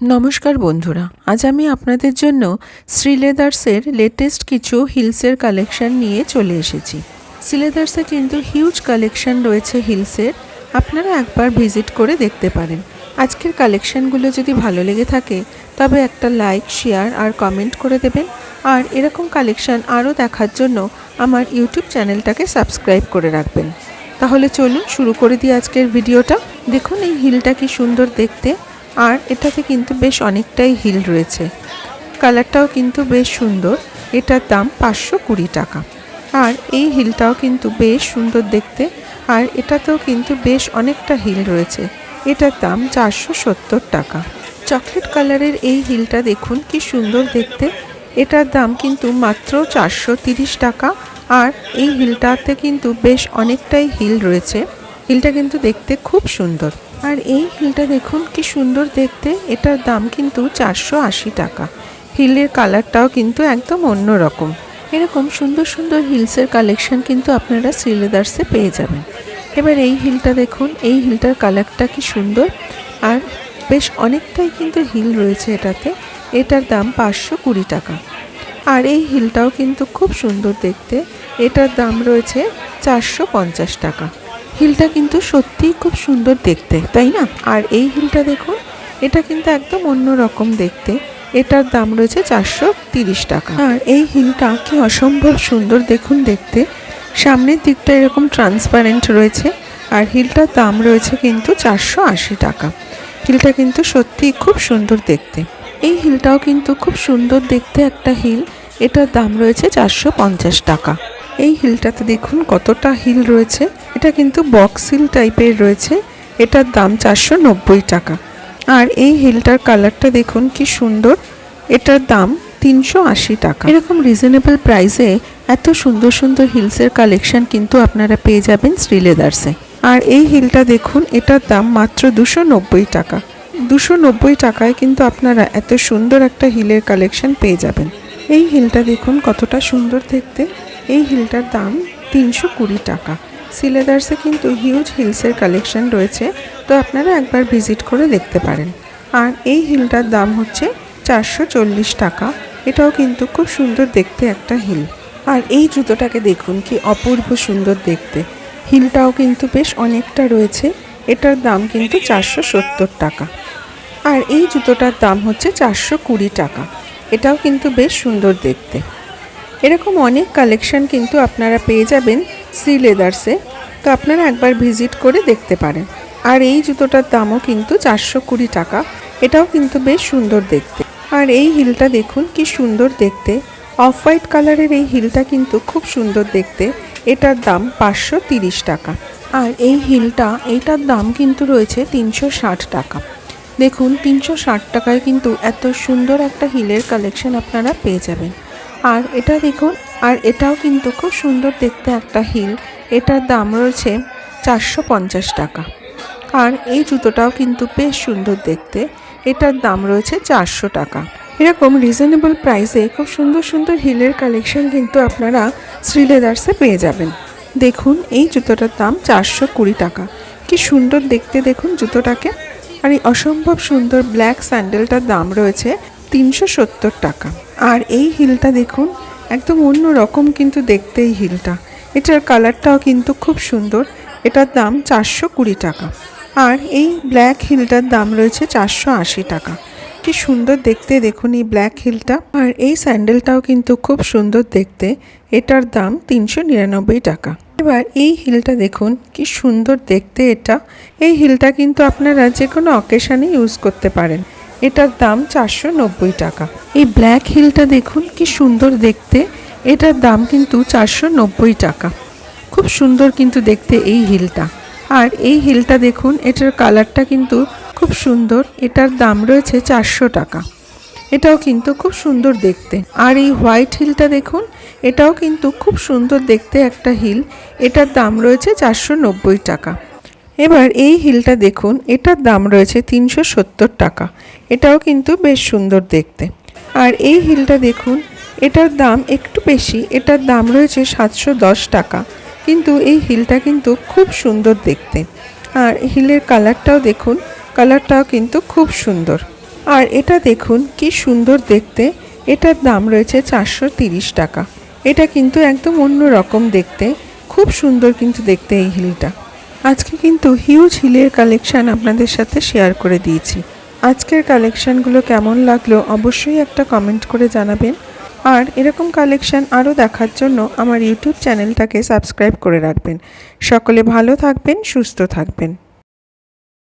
নমস্কার বন্ধুরা, আজ আমি আপনাদের জন্য শ্রীলেদার্সের লেটেস্ট কিছু হিলসের কালেকশন নিয়ে চলে এসেছি। শ্রীলেদার্সে কিন্তু হিউজ কালেকশন রয়েছে হিলসের আপনারা একবার ভিজিট করে দেখতে পারেন। আজকের কালেকশনগুলো যদি ভালো লেগে থাকে, তবে একটা লাইক শেয়ার আর কমেন্ট করে দেবেন। আর এরকম কালেকশন আরও দেখার জন্য আমার ইউটিউব চ্যানেলটাকে সাবস্ক্রাইব করে রাখবেন। তাহলে চলুন শুরু করে দিই আজকের ভিডিওটা দেখুন এই হিলটা কি সুন্দর দেখতে। আর এটাতে কিন্তু বেশ অনেকটাই হিল রয়েছে। কালারটাও কিন্তু বেশ সুন্দর। এটার দাম পাঁচশো কুড়ি টাকা। আর এই হিলটাও কিন্তু বেশ সুন্দর দেখতে। আর এটাতেও কিন্তু বেশ অনেকটা হিল রয়েছে। এটার দাম চারশো সত্তর টাকা। চকলেট কালারের এই হিলটা দেখুন, কি সুন্দর দেখতে। এটার দাম কিন্তু মাত্র চারশো তিরিশ টাকা। আর এই হিলটাতে কিন্তু বেশ অনেকটাই হিল রয়েছে। হিলটা কিন্তু দেখতে খুব সুন্দর। আর এই হিলটা দেখুন, কি সুন্দর দেখতে। এটার দাম কিন্তু চারশো আশি টাকা। হিলের কালারটাও কিন্তু একদম অন্য রকম এরকম সুন্দর সুন্দর হিলসের কালেকশন কিন্তু আপনারা শ্রীলেদার্সে পেয়ে যাবেন। এবার এই হিলটা দেখুন, এই হিলটার কালারটা কি সুন্দর। আর বেশ অনেকটাই কিন্তু হিল রয়েছে এটাতে। এটার দাম পাঁচশো কুড়ি টাকা। আর এই হিলটাও কিন্তু খুব সুন্দর দেখতে। এটার দাম রয়েছে চারশো পঞ্চাশ টাকা। হিলটা কিন্তু সত্যিই খুব সুন্দর দেখতে, তাই না? আর এই হিলটা দেখুন, এটা কিন্তু একদম অন্য রকম দেখতে। এটার দাম রয়েছে চারশো তিরিশ টাকা। আর এই হিলটা কি অসম্ভব সুন্দর দেখুন দেখতে। সামনের দিকটা এরকম ট্রান্সপারেন্ট রয়েছে, আর হিলটার দাম রয়েছে কিন্তু চারশো আশি টাকা। হিলটা কিন্তু সত্যিই খুব সুন্দর দেখতে। এই হিলটাও কিন্তু খুব সুন্দর দেখতে একটা হিল। এটার দাম রয়েছে চারশো পঞ্চাশ টাকা। এই হিলটাতে দেখুন কতটা হিল রয়েছে। এটা কিন্তু বক্স হিল টাইপের রয়েছে। এটার দাম চারশো নব্বই টাকা। আর এই হিলটার কালারটা দেখুন কি সুন্দর। এটার দাম তিনশো আশি টাকা। এরকম রিজনেবল প্রাইসে এত সুন্দর সুন্দর হিলসের কালেকশন কিন্তু আপনারা পেয়ে যাবেন শ্রীলেদার্সে আর এই হিলটা দেখুন, এটার দাম মাত্র দুশো নব্বই টাকা। দুশো নব্বই টাকায় কিন্তু আপনারা এত সুন্দর একটা হিলের কালেকশন পেয়ে যাবেন। এই হিলটা দেখুন কতটা সুন্দর দেখতে। এই হিলটার দাম তিনশো কুড়ি টাকা। সিলেদার্সে কিন্তু হিউজ হিলসের কালেকশন রয়েছে, তো আপনারা একবার ভিজিট করে দেখতে পারেন। আর এই হিলটার দাম হচ্ছে চারশো চল্লিশ টাকা। এটাও কিন্তু খুব সুন্দর দেখতে একটা হিল। আর এই জুতোটাকে দেখুন, কি অপূর্ব সুন্দর দেখতে। হিলটাও কিন্তু বেশ অনেকটা রয়েছে, এটার দাম কিন্তু চারশো সত্তর টাকা। আর এই জুতোটার দাম হচ্ছে চারশো কুড়ি টাকা। এটাও কিন্তু বেশ সুন্দর দেখতে। এরকম অনেক কালেকশন কিন্তু আপনারা পেয়ে যাবেন শ্রী লেদার্সে তো আপনারা একবার ভিজিট করে দেখতে পারেন। আর এই জুতোটার দামও কিন্তু চারশো কুড়ি টাকা। এটাও কিন্তু বেশ সুন্দর দেখতে। আর এই হিলটা দেখুন, কি সুন্দর দেখতে। অফ হোয়াইট কালারের এই হিলটা কিন্তু খুব সুন্দর দেখতে। এটার দাম পাঁচশো তিরিশ টাকা। আর এই হিলটা এইটার দাম কিন্তু রয়েছে তিনশো ষাট টাকা। দেখুন, তিনশো ষাট টাকায় কিন্তু এত সুন্দর একটা হিলের কালেকশন আপনারা পেয়ে যাবেন। আর এটা দেখুন, আর এটাও কিন্তু খুব সুন্দর দেখতে একটা হিল। এটার দাম রয়েছে চারশো পঞ্চাশ টাকা। আর এই জুতোটাও কিন্তু বেশ সুন্দর দেখতে। এটার দাম রয়েছে চারশো টাকা। এরকম রিজনেবল প্রাইসে খুব সুন্দর সুন্দর হিলের কালেকশন কিন্তু আপনারা শ্রীলেদার্সে পেয়ে যাবেন। দেখুন, এই জুতোটার দাম চারশো কুড়ি টাকা। কি সুন্দর দেখতে দেখুন জুতোটাকে। আর এই অসম্ভব সুন্দর ব্ল্যাক স্যান্ডেলটার দাম রয়েছে তিনশো সত্তর টাকা। আর এই হিলটা দেখুন, একদম অন্য রকম কিন্তু দেখতে এই হিলটা। এটার কালারটাও কিন্তু খুব সুন্দর, এটার দাম চারশো কুড়ি টাকা। আর এই ব্ল্যাক হিলটার দাম রয়েছে চারশো আশি টাকা। কি সুন্দর দেখতে দেখুন এই ব্ল্যাক হিলটা। আর এই স্যান্ডেলটাও কিন্তু খুব সুন্দর দেখতে, এটার দাম তিনশো নিরানব্বই টাকা। এবার এই হিলটা দেখুন, কি সুন্দর দেখতে এটা। এই হিলটা কিন্তু আপনারা যে কোনো অকেশানে ইউজ করতে পারেন। এটার দাম চারশো নব্বই টাকা। এই ব্ল্যাক হিলটা দেখুন, কি সুন্দর দেখতে। এটার দাম কিন্তু চারশো নব্বই টাকা। খুব সুন্দর কিন্তু দেখতে এই হিলটা। আর এই হিলটা দেখুন, এটার কালারটা কিন্তু খুব সুন্দর। এটার দাম রয়েছে চারশো টাকা। এটাও কিন্তু খুব সুন্দর দেখতে। আর এই হোয়াইট হিলটা দেখুন, এটাও কিন্তু খুব সুন্দর দেখতে একটা হিল। এটার দাম রয়েছে চারশো নব্বই টাকা। এবার এই হিলটা দেখুন, এটার দাম রয়েছে তিনশো সত্তর টাকা। এটাও কিন্তু বেশ সুন্দর দেখতে। আর এই হিলটা দেখুন, এটার দাম একটু বেশি, এটার দাম রয়েছে সাতশো দশ টাকা। কিন্তু এই হিলটা কিন্তু খুব সুন্দর দেখতে। আর হিলের কালারটাও দেখুন, কালারটাও কিন্তু খুব সুন্দর। আর এটা দেখুন, কি সুন্দর দেখতে, এটার দাম রয়েছে চারশো তিরিশ টাকা। এটা কিন্তু একদম অন্য রকম দেখতে, খুব সুন্দর কিন্তু দেখতে এই হিলটা। আজকে কিন্তু হিউজ হিলের কালেকশান আপনাদের সাথে শেয়ার করে দিয়েছি। আজকের কালেকশানগুলো কেমন লাগল অবশ্যই একটা কমেন্ট করে জানাবেন। আর এরকম কালেকশান আরও দেখার জন্য আমার ইউটিউব চ্যানেলটাকে সাবস্ক্রাইব করে রাখবেন। সকলে ভালো থাকবেন, সুস্থ থাকবেন।